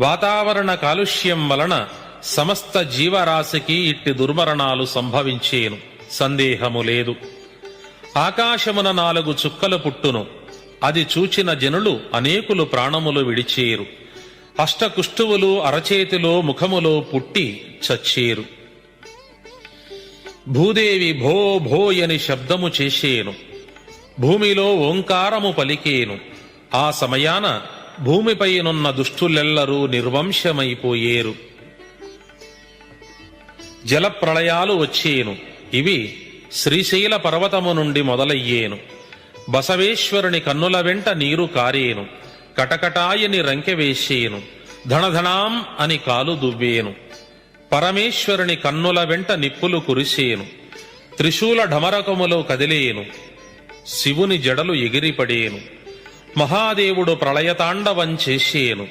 వాతావరణ కాలుష్యం వలన సమస్త జీవరాశికి ఇట్టి దుర్మరణాలు సంభవించేను. సందేహము లేదు. ఆకాశమున నాలుగు చుక్కలు పుట్టును. అది చూచిన జనులు అనేకులు ప్రాణములు విడిచేరు. అష్టకుష్టువులు అరచేతిలో ముఖములో పుట్టి చచ్చేరు. భూదేవి భో భోయని శబ్దము చేసేను. భూమిలో ఓంకారము పలికేను. ఆ సమయాన భూమిపైనున్న దుష్టులెల్లరూ నిర్వంశమైపోయేరు. జలప్రళయాలు వచ్చేను. ఇవి శ్రీశైల పర్వతము నుండి మొదలయ్యేను. బసవేశ్వరుని కన్నుల వెంట నీరు కారేను. కటకటాయని రంకె వేసేను ధనధనాం అని కాలు దువ్వేను. పరమేశ్వరుని కన్నుల వెంట నిప్పులు కురిసేను. త్రిశూల ఢమరకములో కదిలేను. శివుని జడలు ఎగిరిపడేను. మహాదేవుడు ప్రళయతాండవం చేసేను.